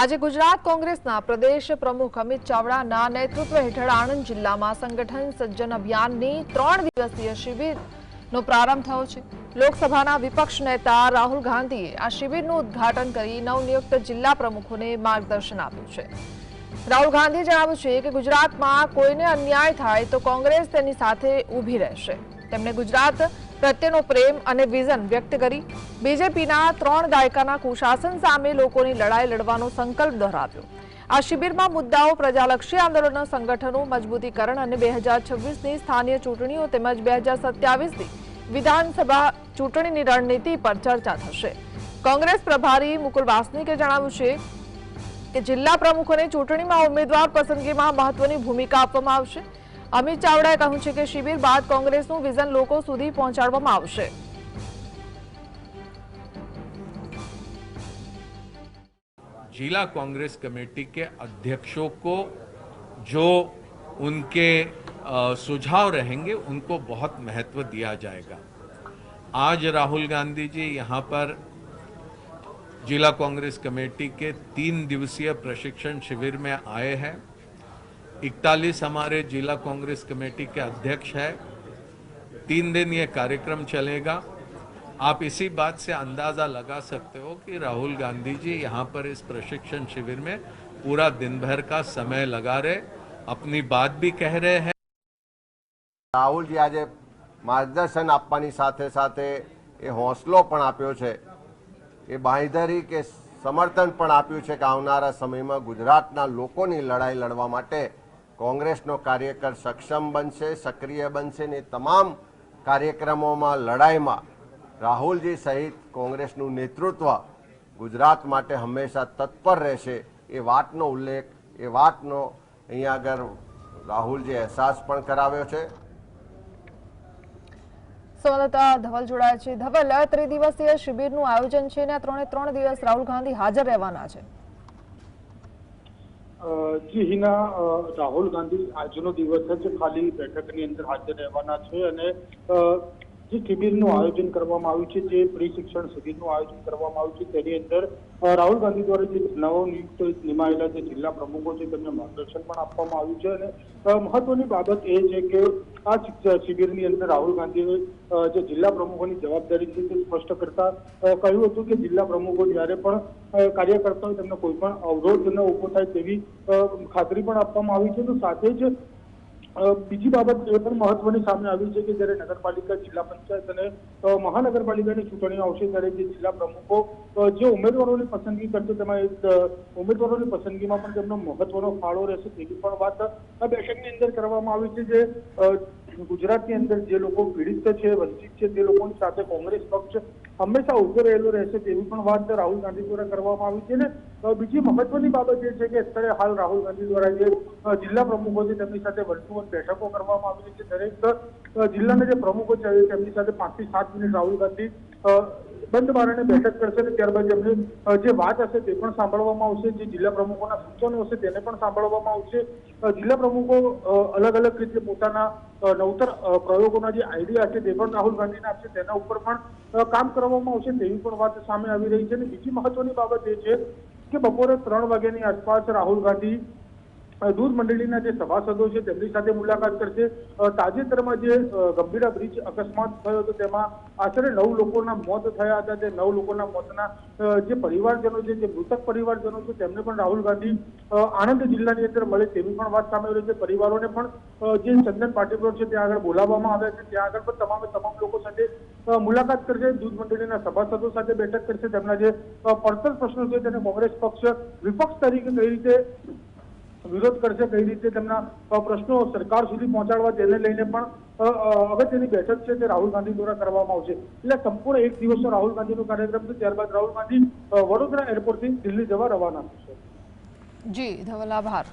આજે ગુજરાત કોંગ્રેસના પ્રદેશ પ્રમુખ અમિત ચાવડાના નેતૃત્વ હેઠળ આણંદ જિલ્લામાં સંગઠન સજ્જન અભિયાનની ત્રણ દિવસીય શિબિરનો પ્રારંભ થયો છે. લોકસભાના વિપક્ષ નેતા રાહુલ ગાંધીએ આ શિબિરનું ઉદ્ઘાટન કરી નવનિયુક્ત જિલ્લા પ્રમુખોને માર્ગદર્શન આપ્યું છે. રાહુલ ગાંધીએ જણાવ્યું છે કે ગુજરાતમાં કોઈને અન્યાય થાય તો કોંગ્રેસ તેની સાથે ઊભી રહેશે. તેમણે ગુજરાત પ્રત્યેનો પ્રેમ અને વિઝન વ્યક્ત કરી બીજેપીના ત્રણ દાયકાના કુશાસન સામે લોકોની લડાઈ લડવાનો સંકલ્પ દોહરાવ્યો આ શિબિરમાં મુદ્દાઓ પ્રજાલક્ષી આંદોલનો, સંગઠનો, મજબૂતીકરણ અને બે હજાર છવ્વીસની સ્થાનીય ચૂંટણીઓ તેમજ બે હજાર સત્યાવીસની વિધાનસભા ચૂંટણીની રણનીતિ પર ચર્ચા થશે. કોંગ્રેસ પ્રભારી મુકુલ વાસનિકે જણાવ્યું છે કે જિલ્લા પ્રમુખોને ચૂંટણીમાં ઉમેદવાર પસંદગીમાં મહત્વની ભૂમિકા આપવામાં આવશે. અમિત ચાવડાએ કહ્યું છે કે શિબિર બાદ કોંગ્રેસનું વિઝન લોકો સુધી પહોંચાડવામાં આવશે जिला कांग्रेस कमेटी के अध्यक्षों को जो उनके अ, सुझाव रहेंगे उनको बहुत महत्व दिया जाएगा आज राहुल गांधी जी यहाँ पर जिला कांग्रेस कमेटी के तीन दिवसीय प्रशिक्षण शिविर में आए हैं इकतालीस हमारे जिला कांग्रेस कमेटी के अध्यक्ष हैं तीन दिन ये कार्यक्रम चलेगा आप इसी बात से अंदाजा लगा सकते हो कि राहुल गांधी जी यहाँ पर इस प्रशिक्षण शिविर में पूरा दिन भर का समय लगा रहे अपनी बात भी कह रहे हैं રાહુલજી આજે માર્ગદર્શન આપવાની સાથે સાથે એ હોંસલો પણ આપ્યો છે એ બાંયધરી કે સમર્થન પણ આપ્યું છે કે આવનારા સમયમાં ગુજરાતના લોકોની લડાઈ લડવા માટે કોંગ્રેસનો કાર્યકર સક્ષમ બનશે, સક્રિય બનશે ને તમામ કાર્યક્રમોમાં લડાઈમાં રાહુલજી સહિત કોંગ્રેસનું નેતૃત્વ ગુજરાત માટે હંમેશા તત્પર રહેશે એ વાતનો ઉલ્લેખ, એ વાતનો અહીંયા આગળ રાહુલજી અહેસાસ પણ કરાવ્યો છે. સંવાદદાતા ધવલ જોડાયા છે. ધવલ ત્રિદિવસીય શિબિરનું આયોજન છે અને ત્રણે ત્રણ દિવસ રાહુલ ગાંધી હાજર રહેવાના છે. જી હિના રાહુલ ગાંધી આજનો દિવસ જ ખાલી બેઠકની અંદર હાજર રહેવાના છે અને જે શિબિરનું આયોજન કરવામાં આવ્યું છે, જે પ્રી શિક્ષણ શિબિરનું આયોજન કરવામાં આવ્યું છે, તેની અંદર રાહુલ ગાંધી દ્વારા જે નવનિયુક્ત નિમાયેલા જે જિલ્લા પ્રમુખો છે, તેમને માર્ગદર્શન પણ આપવામાં આવ્યું છે અને મહત્વની બાબત એ છે કે આ શિબિરની અંદર રાહુલ ગાંધીએ જે જિલ્લા પ્રમુખોની જવાબદારી છે તે સ્પષ્ટ કરતા કહ્યું હતું કે જિલ્લા પ્રમુખો જ્યારે પણ કાર્ય કરતા હોય, તેમને કોઈ પણ અવરોધ ન ઊભો થાય તેવી ખાતરી પણ આપવામાં આવી છે. તો સાથે જ બીજી બાબત એ પણ મહત્વની સામે આવી છે કે જ્યારે નગરપાલિકા જિલ્લા પંચાયત અને મહાનગરપાલિકાની ચૂંટણીઓ આવશે ત્યારે જે જિલ્લા પ્રમુખો જે ઉમેદવારોની પસંદગી કરશે, તેમાં એક ઉમેદવારોની પસંદગીમાં પણ તેમનો મહત્વનો ફાળો રહેશે તેવી પણ વાત આ બેઠકની અંદર કરવામાં આવી છે જે ગુજરાતની અંદર જે લોકો પીડિત છે, વંચિત છે, તે લોકોની સાથે કોંગ્રેસ પક્ષ હંમેશા ઊભો રહેલો રહેશે તેવી પણ વાત રાહુલ ગાંધી દ્વારા કરવામાં આવી છે. ને બીજી મહત્વની બાબત એ છે કે અત્યારે હાલ રાહુલ ગાંધી દ્વારા જે જિલ્લા પ્રમુખો છે તેમની સાથે વન બેઠકો કરવામાં આવી છે. દરેક જિલ્લાના જે પ્રમુખો છે, તેમની સાથે પાંચથી સાત મિનિટ રાહુલ ગાંધી બંધ બારણે બેઠક કરશે અને ત્યારબાદ એમની જે વાત હશે તે પણ સાંભળવામાં આવશે, જે જિલ્લા પ્રમુખોના સૂચનો હશે તેને પણ સાંભળવામાં આવશે. જિલ્લા પ્રમુખો અલગ અલગ રીતે પોતાના નવતર પ્રયોગોના જે આઈડિયા છે તે પણ રાહુલ ગાંધીને આપશે તેના ઉપર પણ કામ કરવામાં આવશે તેવી પણ વાત સામે આવી રહી છે. અને બીજી મહત્વની બાબત એ છે કે બપોરે ત્રણ વાગ્યાની આસપાસ રાહુલ ગાંધી દૂધ મંડળીના જે સભાસદો છે, તેમની સાથે મુલાકાત કરશે. તાજેતરમાં જે ગંભીરા બ્રિજ અકસ્માત થયો હતો, તેમાં આશરે નવ લોકોના મોત થયા હતા. તે નવ લોકોના મોતના જે પરિવારજનો છે, જે મૃતક પરિવારજનો છે, તેમને પણ રાહુલ ગાંધી આણંદ જિલ્લાની અંદર મળે તેવી પણ વાત સામે આવી છે. પરિવારોને પણ જે ચંદન પાટીપુર છે, ત્યાં આગળ બોલાવવામાં આવ્યા છે. ત્યાં આગળ પણ તમામે તમામ લોકો સાથે મુલાકાત કરશે. દૂધ મંડળીના સભાસદો સાથે બેઠક કરશે. તેમના જે પડતર પ્રશ્નો છે, તેને કોંગ્રેસ પક્ષ વિપક્ષ તરીકે કઈ રીતે વિરોધ કરશે કઈ રીતે તેમના પ્રશ્નો સરકાર સુધી પહોંચાડવા તેને લઈને પણ અગત્યની બેઠક છે તે રાહુલ ગાંધી દ્વારા કરવામાં આવશે. એટલે સંપૂર્ણ એક દિવસનો રાહુલ ગાંધીનો કાર્યક્રમ છે, ત્યારબાદ રાહુલ ગાંધી વડોદરા એરપોર્ટથી દિલ્હી જવા રવાના થશે. જી, ધવલ, આભાર.